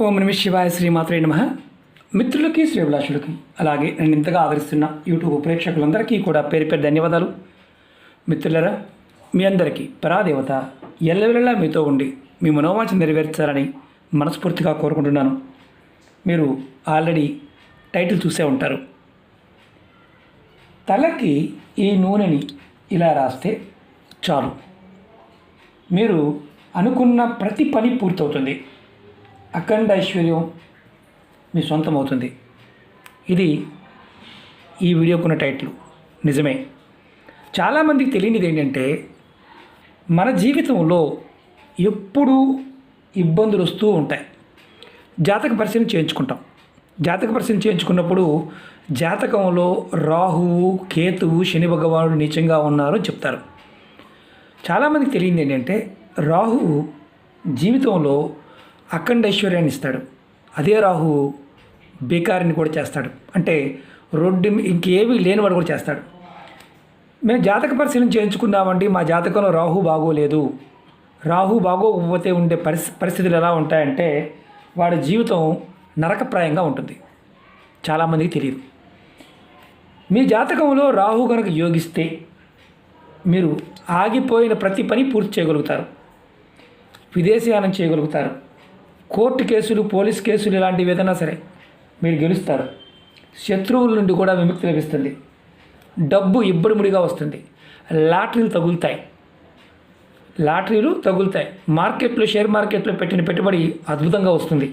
ఓం నమ శివాయ శ్రీమాత్రే నమ. మిత్రులకి శ్రీభిలాషులకి అలాగే నేను ఇంతగా ఆదరిస్తున్న యూట్యూబ్ ప్రేక్షకులందరికీ కూడా పేరు పేరు ధన్యవాదాలు. మిత్రులరా మీ అందరికీ పరాదేవత ఎల్లవెల్లలా మీతో ఉండి మీ మనోవాంఛ నెరవేర్చాలని మనస్ఫూర్తిగా కోరుకుంటున్నాను. మీరు ఆల్రెడీ టైటిల్ చూసే ఉంటారు. తలకి ఈ నూనెని ఇలా రాస్తే చాలు. మీరు అనుకున్న ప్రతి పని పూర్తవుతుంది. అఖండ ఐశ్వర్యం మీ సొంతం అవుతుంది ఇది ఈ వీడియోకున్న టైటిల్. నిజమే. చాలామందికి తెలియనిది ఏంటంటే మన జీవితంలో ఎప్పుడూ ఇబ్బందులు వస్తూ ఉంటాయి. జాతక పరిశీలన చేయించుకుంటాం. జాతక పరిశీలన చేయించుకున్నప్పుడు జాతకంలో రాహువు కేతువు శని భగవానుడు నీచంగా ఉన్నారని చెప్తారు. చాలామందికి తెలియంది ఏంటంటే రాహువు జీవితంలో అఖండ ఐశ్వర్యాన్ని ఇస్తాడు. అదే రాహువు బేకారిని కూడా చేస్తాడు. అంటే రోడ్డు ఇంకేవి ఇంకేమీ లేనివాడు కూడా చేస్తాడు. మేము జాతక పరిశీలన చేయించుకున్నామండి మా జాతకంలో రాహు బాగోలేదు. రాహు బాగోకపోతే ఉండే పరిస్థి పరిస్థితులు ఎలా ఉంటాయంటే వాడి జీవితం నరకప్రాయంగా ఉంటుంది. చాలామందికి తెలియదు. మీ జాతకంలో రాహు కనుక యోగిస్తే మీరు ఆగిపోయిన ప్రతి పని పూర్తి చేయగలుగుతారు. విదేశీయానం చేయగలుగుతారు. కోర్టు కేసులు పోలీస్ కేసులు ఇలాంటివి ఏదైనా సరే మీరు గెలుస్తారు. శత్రువుల నుండి కూడా విముక్తి లభిస్తుంది. డబ్బు ఇబ్బడిముడిగా వస్తుంది. లాటరీలు తగులుతాయి. లాటరీలు తగులుతాయి. మార్కెట్లో షేర్ మార్కెట్లో పెట్టిన పెట్టుబడి అద్భుతంగా వస్తుంది.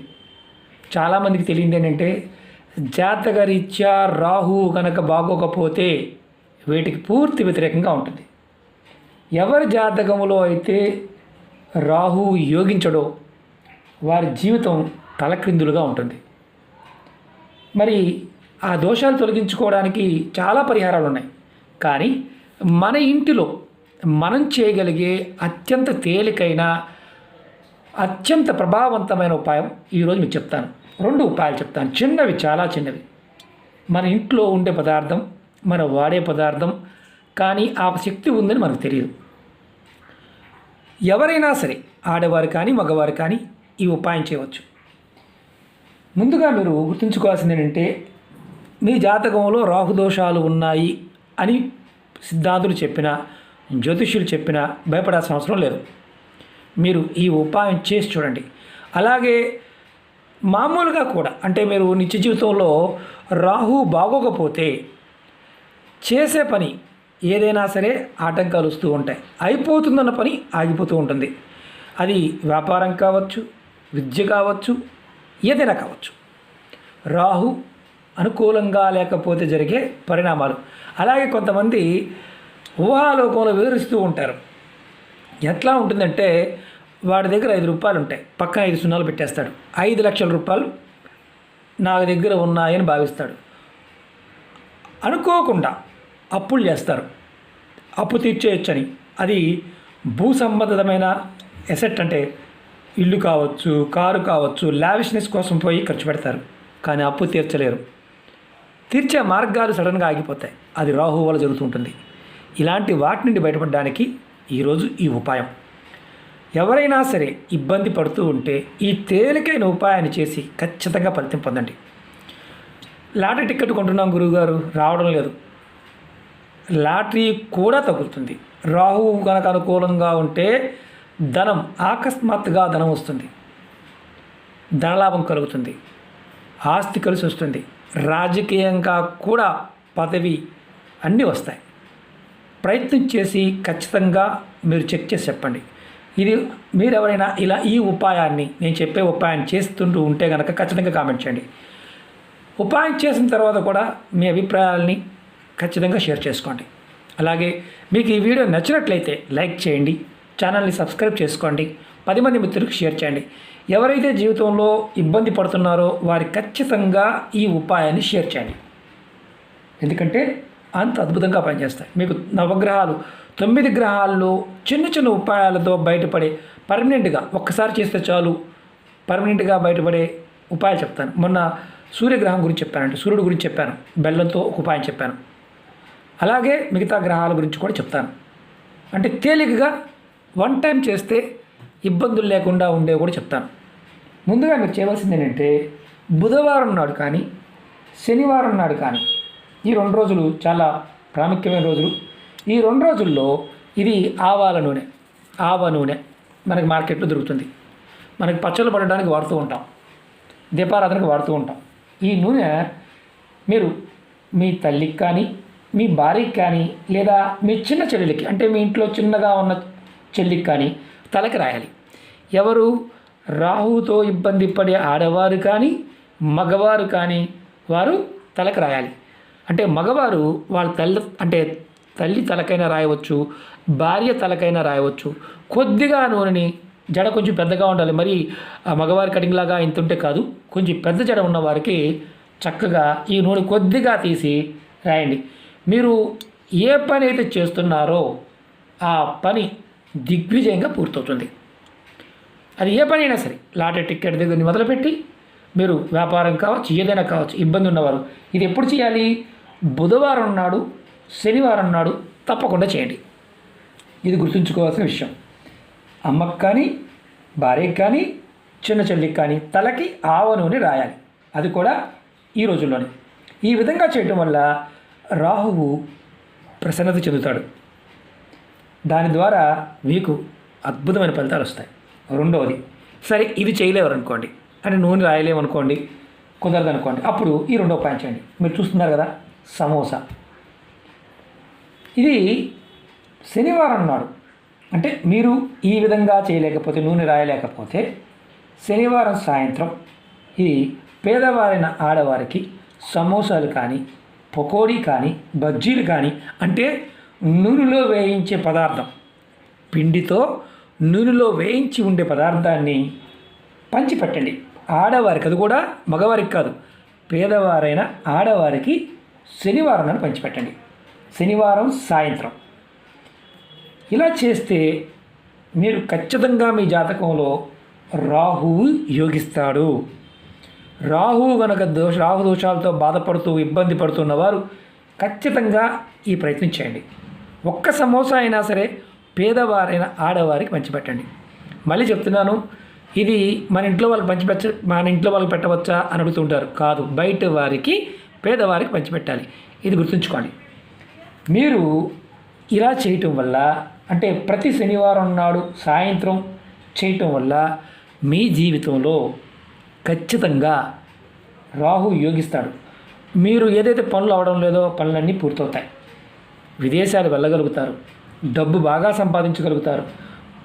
చాలామందికి తెలియంది ఏంటంటే జాతకరీత్యా రాహు కనుక బాగోకపోతే వీటికి పూర్తి వ్యతిరేకంగా ఉంటుంది. ఎవరి జాతకంలో అయితే రాహు యోగించడో వారి జీవితం తలక్రిందులుగా ఉంటుంది. మరి ఆ దోషాలు తొలగించుకోవడానికి చాలా పరిహారాలు ఉన్నాయి. కానీ మన ఇంటిలో మనం చేయగలిగే అత్యంత తేలికైన అత్యంత ప్రభావవంతమైన ఉపాయం ఈరోజు మీకు చెప్తాను. రెండు ఉపాయాలు చెప్తాను. చిన్నవి చాలా చిన్నవి. మన ఇంట్లో ఉండే పదార్థం మన వాడే పదార్థం కానీ ఆ శక్తి ఉందని మనకు తెలియదు. ఎవరైనా సరే ఆడవారు కానీ మగవారు కానీ ఈ ఉపాయం చేయవచ్చు. ముందుగా మీరు గుర్తుంచుకోవాల్సింది ఏంటంటే మీ జాతకంలో రాహుదోషాలు ఉన్నాయి అని సిద్ధాంతులు చెప్పినా జ్యోతిష్యులు చెప్పినా భయపడాల్సిన అవసరం లేదు. మీరు ఈ ఉపాయం చేసి చూడండి. అలాగే మామూలుగా కూడా అంటే మీరు నిత్య జీవితంలో రాహు బాగోకపోతే చేసే పని ఏదైనా సరే ఆటంకాలు వస్తూ ఉంటాయి. అయిపోతుందన్న పని ఆగిపోతూ ఉంటుంది. అది వ్యాపారం కావచ్చు విద్య కావచ్చు ఏదైనా కావచ్చు. రాహు అనుకూలంగా లేకపోతే జరిగే పరిణామాలు. అలాగే కొంతమంది ఊహాలోకంలో వివరిస్తూ ఉంటారు. ఎట్లా ఉంటుందంటే వాడి దగ్గర ఐదు రూపాయలు ఉంటాయి. పక్కన ఐదు సున్నాలు పెట్టేస్తాడు. ఐదు లక్షల రూపాయలు నా దగ్గర ఉన్నాయని భావిస్తాడు. అనుకోకుండా అప్పులు చేస్తారు. అప్పు తీర్చేయచ్చని. అది భూ సంబంధమైన ఎసెట్ అంటే ఇల్లు కావచ్చు కారు కావచ్చు లావిష్నెస్ కోసం పోయి ఖర్చు పెడతారు. కానీ అప్పు తీర్చలేరు. తీర్చే మార్గాలు సడన్గా ఆగిపోతాయి. అది రాహు వల్ల జరుగుతుంటుంది. ఇలాంటి వాటి నుండి బయటపడడానికి ఈరోజు ఈ ఉపాయం. ఎవరైనా సరే ఇబ్బంది పడుతూ ఉంటే ఈ తేలికైన ఉపాయాన్ని చేసి ఖచ్చితంగా ఫలితం పొందండి. లాటరీ టికెట్ కొంటున్నాం గురువుగారు. రావడం లేదు. లాటరీ కూడా తగులుతుంది. రాహువు కనుక అనుకూలంగా ఉంటే ధనం ఆకస్మాత్తుగా ధనం వస్తుంది. ధనలాభం కలుగుతుంది. ఆస్తి కలిసి వస్తుంది. రాజకీయంగా కూడా పదవి అన్నీ వస్తాయి. ప్రయత్నం చేసి ఖచ్చితంగా మీరు చెక్ చేసి చెప్పండి. ఇది మీరు ఎవరైనా ఇలా ఈ ఉపాయాన్ని నేను చెప్పే ఉపాయాన్ని చేస్తుంటూ ఉంటే కనుక ఖచ్చితంగా కామెంట్ చేయండి. ఉపాయం చేసిన తర్వాత కూడా మీ అభిప్రాయాల్ని ఖచ్చితంగా షేర్ చేసుకోండి. అలాగే మీకు ఈ వీడియో నచ్చినట్లయితే లైక్ చేయండి. ఛానల్ని సబ్స్క్రైబ్ చేసుకోండి. పది మంది మిత్రులకు షేర్ చేయండి. ఎవరైతే జీవితంలో ఇబ్బంది పడుతున్నారో వారి ఖచ్చితంగా ఈ ఉపాయాన్ని షేర్ చేయండి. ఎందుకంటే అంత అద్భుతంగా పనిచేస్తాయి. మీకు నవగ్రహాలు తొమ్మిది గ్రహాల్లో చిన్న చిన్న ఉపాయాలతో బయటపడే పర్మనెంట్గా ఒక్కసారి చేస్తే చాలు. పర్మనెంట్గా బయటపడే ఉపాయాలు చెప్తాను. మొన్న సూర్యగ్రహం గురించి చెప్పానంటే సూర్యుడు గురించి చెప్పాను. బెల్లంతో ఒక ఉపాయం చెప్పాను. అలాగే మిగతా గ్రహాల గురించి కూడా చెప్తాను. అంటే తేలికగా వన్ టైం చేస్తే ఇబ్బందులు లేకుండా ఉండేవి కూడా చెప్తాను. ముందుగా మీరు చేయవలసింది ఏంటంటే బుధవారం నాడు కానీ శనివారం నాడు కానీ ఈ రెండు రోజులు చాలా ప్రాముఖ్యమైన రోజులు. ఈ రెండు రోజుల్లో ఇది ఆవాల నూనె ఆవ నూనె మనకి మార్కెట్లో దొరుకుతుంది. మనకి పచ్చళ్ళు పడడానికి వాడుతూ ఉంటాం. దీపారాధనకు వాడుతూ ఉంటాం. ఈ నూనె మీరు మీ తల్లికి కానీ మీ భార్యకి కానీ లేదా మీ చిన్న చెల్లెలకి అంటే మీ ఇంట్లో చిన్నగా ఉన్న చెల్లికి కానీ తలకి రాయాలి. ఎవరు రాహుతో ఇబ్బంది పడే ఆడవారు కానీ మగవారు కానీ వారు తలకు రాయాలి. అంటే మగవారు వాళ్ళ తల్లి అంటే తల్లి తలకైనా రాయవచ్చు భార్య తలకైనా రాయవచ్చు. కొద్దిగా నూనెని జడ కొంచెం పెద్దగా ఉండాలి. మరి ఆ మగవారి కటింగ్ లాగా ఇంత ఉంటే కాదు. కొంచెం పెద్ద జడ ఉన్న వారికి చక్కగా ఈ నూనె కొద్దిగా తీసి రాయండి. మీరు ఏ పని అయితే చేస్తున్నారో ఆ పని దిగ్విజయంగా పూర్తవుతుంది. అది ఏ పని అయినా సరే లాటరీ టికెట్ దగ్గర మొదలుపెట్టి మీరు వ్యాపారం కావచ్చు ఏదైనా కావచ్చు ఇబ్బంది ఉన్నవారు ఇది ఎప్పుడు చేయాలి? బుధవారం నాడు శనివారం నాడు తప్పకుండా చేయండి. ఇది గుర్తుంచుకోవాల్సిన విషయం. అమ్మకు కానీ భార్యకి కానీ చిన్న చెల్లికి కానీ తలకి ఆవ నూనె రాయాలి. అది కూడా ఈ రోజుల్లోనే. ఈ విధంగా చేయటం వల్ల రాహువు ప్రసన్నత చెందుతాడు. దాని ద్వారా మీకు అద్భుతమైన ఫలితాలు వస్తాయి. రెండవది సరే ఇది చేయలేరు అనుకోండి అంటే నూనె రాయలేము అనుకోండి కుదరదు అనుకోండి అప్పుడు ఈ రెండో ఉపాయం చేయండి. మీరు చూస్తున్నారు కదా సమోసా. ఇది శనివారం నాడు అంటే మీరు ఈ విధంగా చేయలేకపోతే నూనె రాయలేకపోతే శనివారం సాయంత్రం ఈ పేదవారైన ఆడవారికి సమోసాలు కానీ పకోడీ కానీ బజ్జీలు కానీ అంటే నూనెలో వేయించే పదార్థం. పిండితో నూనెలో వేయించి ఉండే పదార్థాన్ని పంచిపెట్టండి. ఆడవారికి అది కూడా మగవారికి కాదు పేదవారైన ఆడవారికి శనివారం నాడు పంచిపెట్టండి. శనివారం సాయంత్రం. ఇలా చేస్తే మీరు ఖచ్చితంగా మీ జాతకంలో రాహువు యోగిస్తాడు. రాహు గనక దోష రాహు దోషాలతో బాధపడుతూ ఇబ్బంది పడుతున్న వారు ఖచ్చితంగా ఈ ప్రయత్నం చేయండి. ఒక్క సమోసా అయినా సరే పేదవారైన ఆడవారికి పంచిపెట్టండి మళ్ళీ చెప్తున్నాను ఇది మన ఇంట్లో వాళ్ళకి పంచిపెట్ట మన ఇంట్లో వాళ్ళకి పెట్టవచ్చా అని అడుగుతుంటారు. కాదు బయట వారికి పేదవారికి పంచిపెట్టాలి ఇది గుర్తుంచుకోండి. మీరు ఇలా చేయటం వల్ల అంటే ప్రతి శనివారం నాడు సాయంత్రం చేయటం వల్ల మీ జీవితంలో ఖచ్చితంగా రాహు యోగిస్తాడు. మీరు ఏదైతే పనులు అవడం లేదో పనులన్నీ పూర్తవుతాయి. విదేశాలు వెళ్ళగలుగుతారు. డబ్బు బాగా సంపాదించగలుగుతారు.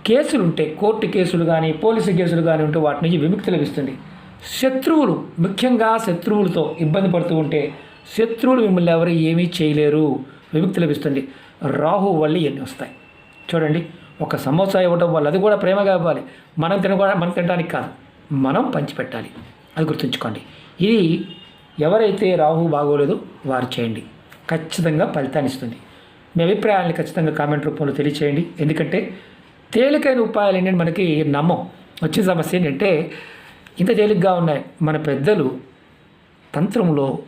కేసులు ఉంటే కోర్టు కేసులు కానీ పోలీసు కేసులు కానీ ఉంటే వాటి నుంచి విముక్తి లభిస్తుంది. శత్రువులు ముఖ్యంగా శత్రువులతో ఇబ్బంది పడుతూ ఉంటే శత్రువులు మిమ్మల్ని ఎవరు ఏమీ చేయలేరు. విముక్తి లభిస్తుంది. రాహు వల్ల ఇవన్నీ వస్తాయి? చూడండి. ఒక సమోసా ఇవ్వడం వల్ల అది కూడా ప్రేమగా ఇవ్వాలి. మనం తినకూడదు మనం తినడానికి కాదు. మనం పంచిపెట్టాలి. అది గుర్తుంచుకోండి. ఇది ఎవరైతే రాహు బాగోలేదో వారు చేయండి. ఖచ్చితంగా ఫలితాన్ని ఇస్తుంది. మీ అభిప్రాయాన్ని ఖచ్చితంగా కామెంట్ రూపంలో తెలియచేయండి. ఎందుకంటే తేలికైన ఉపాయాలు ఏంటంటే మనకి నమ్మం. వచ్చే సమస్య ఏంటంటే ఇంత తేలిగ్గా ఉన్నాయి. మన పెద్దలు తంత్రంలో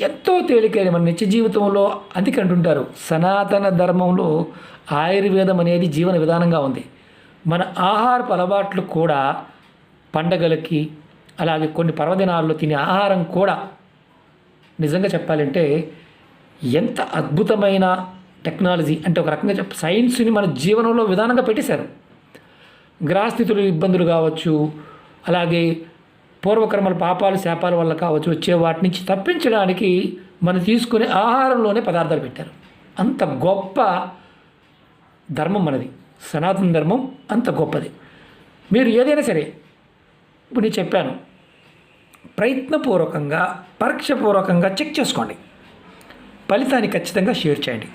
ఎంతో తేలికైన మన నిత్య జీవితంలో అందుకే అంటుంటారు సనాతన ధర్మంలో ఆయుర్వేదం అనేది జీవన విధానంగా ఉంది. మన ఆహారపు అలవాట్లు కూడా పండగలకి అలాగే కొన్ని పర్వదినాల్లో తినే ఆహారం కూడా నిజంగా చెప్పాలంటే ఎంత అద్భుతమైన టెక్నాలజీ అంటే ఒక రకంగా చెప్ప సైన్స్ని మన జీవనంలో విధానంగా పెట్టేశారు. గ్రహస్థితులు ఇబ్బందులు కావచ్చు అలాగే పూర్వకర్మల పాపాలు శాపాల వల్ల కావచ్చు వచ్చే వాటి నుంచి తప్పించడానికి మనం తీసుకునే ఆహారంలోనే పదార్థాలు పెట్టారు. అంత గొప్ప ధర్మం మనది. సనాతన ధర్మం అంత గొప్పది. మీరు ఏదైనా సరే ఇప్పుడు నేను చెప్పాను ప్రయత్నపూర్వకంగా పరీక్షపూర్వకంగా చెక్ చేసుకోండి. ఫలితాన్ని ఖచ్చితంగా షేర్ చేయండి.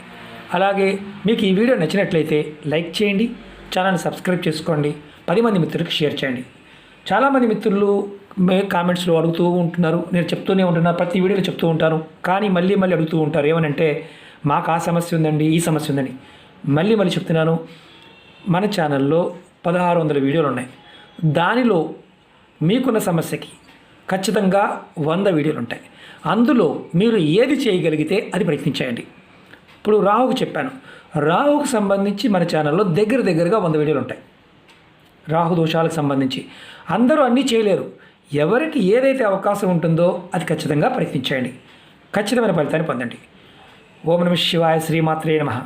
అలాగే మీకు ఈ వీడియో నచ్చినట్లయితే లైక్ చేయండి ఛానల్ని సబ్స్క్రైబ్ చేసుకోండి పది మంది మిత్రులకు షేర్ చేయండి. చాలామంది మిత్రులు మే కామెంట్స్లో అడుగుతూ ఉంటున్నారు నేను చెప్తూనే ఉంటున్నాను ప్రతి వీడియోలో చెప్తూ ఉంటాను కానీ మళ్ళీ మళ్ళీ అడుగుతూ ఉంటారు ఏమనంటే మాకు ఆ సమస్య ఉందండి ఈ సమస్య ఉందని. మళ్ళీ మళ్ళీ చెప్తున్నాను మన ఛానల్లో పదహారు వందల వీడియోలు ఉన్నాయి. దానిలో మీకున్న సమస్యకి ఖచ్చితంగా వంద వీడియోలు ఉంటాయి. అందులో మీరు ఏది చేయగలిగితే అది ప్రయత్నించేయండి. ఇప్పుడు రాహుకు చెప్పాను. రాహుకు సంబంధించి మన ఛానల్లో దగ్గర దగ్గరగా వంద వీడియోలు ఉంటాయి. రాహు దోషాలకు సంబంధించి. అందరూ అన్నీ చేయలేరు. ఎవరికి ఏదైతే అవకాశం ఉంటుందో అది ఖచ్చితంగా ప్రయత్నించండి ఖచ్చితమైన ఫలితాన్ని పొందండి. ఓం నమ శివాయ శ్రీమాత్రే నమః.